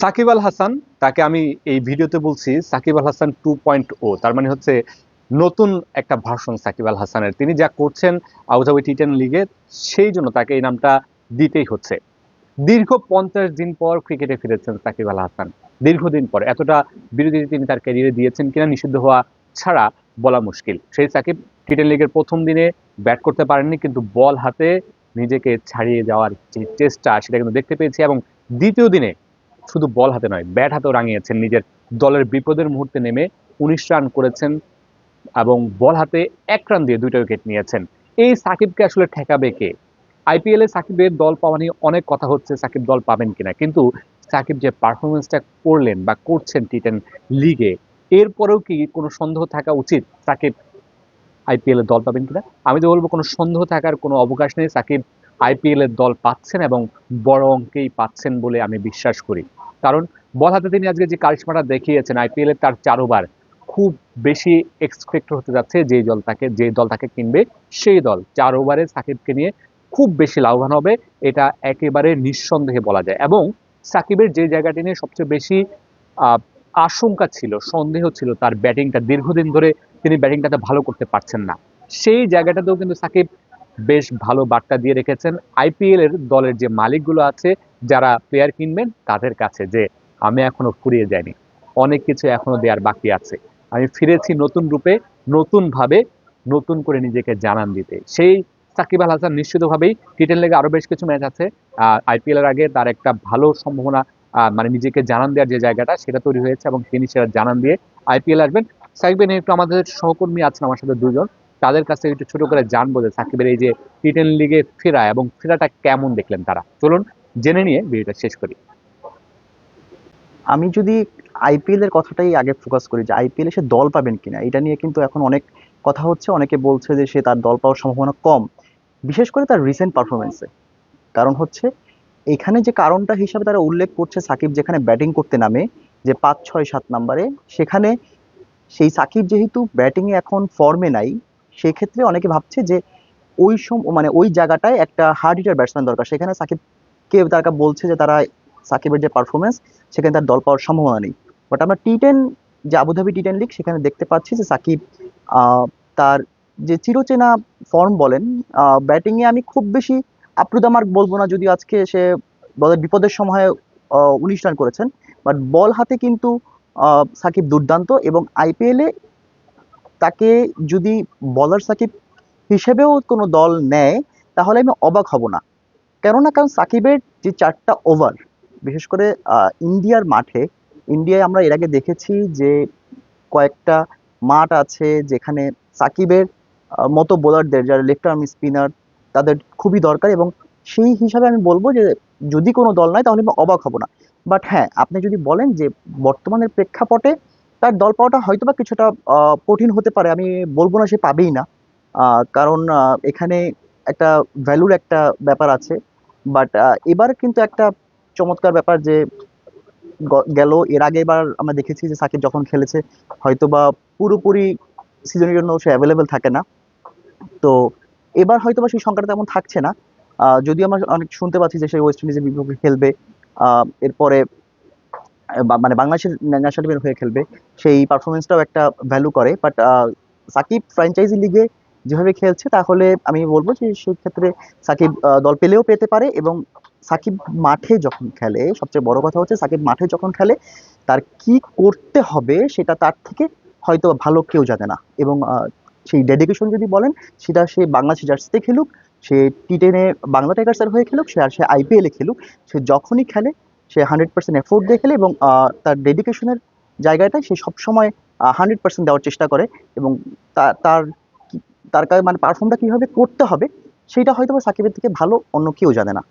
সাকিব আল হাসান, তাকে আমি এই ভিডিওতে বলছি, সাকিব আল হাসান টু পয়েন্ট ও তার মানে হচ্ছে নতুন একটা ভাষণ সাকিব আল হাসানের। তিনি যা করছেন আবুধাবি টি টেন লিগে সেই জন্য তাকে এই নামটা দিতেই হচ্ছে। দীর্ঘ পঞ্চাশ দিন পর ক্রিকেটে ফিরেছেন সাকিব আল হাসান। দীর্ঘদিন পর, এতটা বিরতি তিনি তার ক্যারিয়ারে দিয়েছেন কিনা নিষিদ্ধ হওয়া ছাড়া বলা মুশকিল। সেই সাকিব টি টেন লিগের প্রথম দিনে ব্যাট করতে পারেননি, কিন্তু বল হাতে নিজেকে ছাড়িয়ে যাওয়ার যে চেষ্টা, সেটা কিন্তু দেখতে পেয়েছি এবং দ্বিতীয় দিনে শুধু বল হাতে নয় ব্যাট হাতেও রাঙিয়েছেন। নিজের দলের বিপদের মুহূর্তে নেমে উনিশ রান করেছেন এবং বল হাতে এক রান দিয়ে দুইটা উইকেট নিয়েছেন। এই সাকিবকে আসলে ঠেকাবে কে? আইপিএলে সাকিবের দল পাওয়া নিয়ে অনেক কথা হচ্ছে, সাকিব দল পাবেন কিনা। কিন্তু সাকিব যে পারফরমেন্সটা করলেন বা করছেন টি টেন লিগে এরপরেও কি কোনো সন্দেহ থাকা উচিত? সাকিব আইপিএল দল পাবেন কিনা? আমি তো বলব কোনো সন্দেহ থাকার কোনো অবকাশ নেই। সাকিব আইপিএল এর দল পাচ্ছেন এবং বড় অঙ্কেই পাচ্ছেন বলে আমি বিশ্বাস করি। কারণ বল হাতে তিনি আজকে যে কারিশমাটা দেখিয়েছেন, আইপিএল এর তার চার ওভার খুব বেশি এক্সপেক্ট হতে যাচ্ছে যে দল তাকে, যে দল তাকে কিনবে সেই দল। চার ওভারে সাকিবকে নিয়ে খুব বেশি লাভবান হবে, এটা একেবারে নিঃসন্দেহে বলা যায়। এবং সাকিবের যে জায়গাটি নিয়ে সবচেয়ে বেশি আশঙ্কা ছিল, সন্দেহ ছিল তার ব্যাটিংটা। দীর্ঘদিন ধরে তিনি ব্যাটিংটাতে ভালো করতে পারছেন না। সেই জায়গাটাতেও কিন্তু সাকিব বেশ ভালো বার্তা দিয়ে রেখেছেন আইপিএল এর দলের যে মালিকগুলো আছে, যারা প্লেয়ার কিনবেন তাদের কাছে যে আমি এখনও ফুরিয়ে যাইনি। অনেক কিছু এখনও দেওয়ার বাকি আছে। আমি ফিরেছি নতুন রূপে নতুন ভাবে নতুন করে নিজেকে জানান দিতে। সেই সাকিব আল হাসান নিশ্চিতভাবেই টি টেন লেগে আরও বেশ কিছু ম্যাচ আছে। আইপিএল এর আগে তার একটা ভালো সম্ভাবনা মানে নিজেকে জানান দেওয়ার যে জায়গাটা সেটা তৈরি হয়েছে এবং তিনি সেটা জানান দিয়ে আইপিএল আসবেন। সাকিবের একটু আমাদের সহকর্মী আছেন, আমার সাথে দুজন। তাদের কাছে একটু ছোট করে জানব যে সাকিবের এই যে টি টেন লিগে ফেরা এবং ফেরাটা কেমন দেখলেন তারা? চলুন জেনে নিয়ে ভিডিওটা শেষ করি। আমি যদি আইপিএল এর কথাটাই আগে ফোকাস করি যে আইপিএল সে দল পাবেন কিনা, এটা নিয়ে কিন্তু এখন অনেক কথা হচ্ছে। অনেকে বলছে যে সে তার দল পাওয়ার সম্ভাবনা কম, বিশেষ করে তার রিসেন্ট পারফরমেন্সে কারণ হচ্ছে এখানে যে কারণটা হিসাবে তারা উল্লেখ করছে সাকিব যেখানে ব্যাটিং করতে নামে, যে পাঁচ, ছয়, সাত নম্বরে সেখানে সেই সাকিব যেহেতু ব্যাটিংয়ে এখন ফর্মে নাই সেই ক্ষেত্রে অনেকে ভাবছে যে ওই সম মানে ওই জায়গাটায় একটা হার্ড হিটার ব্যাটসম্যান দরকার। সেখানে সাকিবকে তারা বলছে যে তারা সাকিবের যে পারফরমেন্স সেখানে তার দল পাওয়ার সম্ভাবনা নেই। বাট আমরা টি টেন যে Abu Dhabi T ten league সেখানে দেখতে পাচ্ছি যে সাকিব তার যে চিরচেনা ফর্ম বলেন ব্যাটিংয়ে আমি খুব বেশি আপ্রুদামার্ক বলব না যদি আজকে সে দলের বিপদের সময় উনিশ রান করেছেন। বাট বল হাতে কিন্তু সাকিব দুর্দান্ত এবং আইপিএলে তাকে যদি বলার সাকিব হিসেবেও কোনো দল নেয়, তাহলে আমি অবাক হব না। কেননা কারণ সাকিবের যে চারটা ওভার বিশেষ করে ইন্ডিয়ার মাঠে, ইন্ডিয়ায় আমরা এর আগে দেখেছি যে কয়েকটা মাঠ আছে যেখানে সাকিবের মতো বোলারদের যারা লেফট আর্ম স্পিনার তাদের খুবই দরকার এবং সেই হিসাবে আমি বলব যে যদি কোনো দল নয়, তাহলে আমি অবাক হব না। বাট হ্যাঁ আপনি যদি বলেন যে বর্তমানের প্রেক্ষাপটে তার দল পাওয়াটা হয়তো বা কিছুটা কঠিন হতে পারে, আমি বলব না সে পাবেই না। কারণ এখানে একটা ভ্যালুর একটা ব্যাপার আছে। বাট এবার কিন্তু একটা চমৎকার ব্যাপার যে গেল, এর আগে এবার আমরা দেখেছি যে, সাকিব যখন খেলেছে হয়তো বা পুরোপুরি সিজনের জন্য সে অ্যাভেলেবেল থাকে না। তো, এবার হয়তো বা সেই সংখ্যাটা তেমন থাকছে না। যদিও আমরা অনেক শুনতে পাচ্ছি যে, সে ওয়েস্ট ইন্ডিজের বিপক্ষে খেলবে। এরপরে মানে বাংলাদেশের ন্যাশনাল টিমের হয়ে খেলবে, সেই পারফরমেন্সটাও একটা ভ্যালু করে। বাট সাকিব ফ্র্যাঞ্চাইজি লিগে যেভাবে খেলছে, তাহলে আমি বলব যে সেই ক্ষেত্রে সাকিব দল পেলেও পেতে পারে এবং সাকিব মাঠে যখন খেলে, সবচেয়ে বড় কথা হচ্ছে সাকিব মাঠে যখন খেলে, তার কি করতে হবে সেটা তার থেকে হয়তো ভালো কেউ জানে না। এবং সেই ডেডিকেশন যদি বলেন, সেটা সে বাংলাদেশ জার্সিতে খেলুক, সে টি টেনে বাংলা টাইগার্সের হয়ে খেলুক, সে আর সে আইপিএলে খেলুক, সে যখনই খেলে সে হান্ড্রেড পার্সেন্ট এফোর্ট দিয়ে খেলে এবং তার ডেডিকেশনের জায়গাটায় সে সবসময় হান্ড্রেড পার্সেন্ট দেওয়ার চেষ্টা করে এবং তার তার মানে পারফর্মটা কীভাবে করতে হবে সেইটা হয়তো বা সাকিবের থেকে ভালো অন্য কেউ জানে না।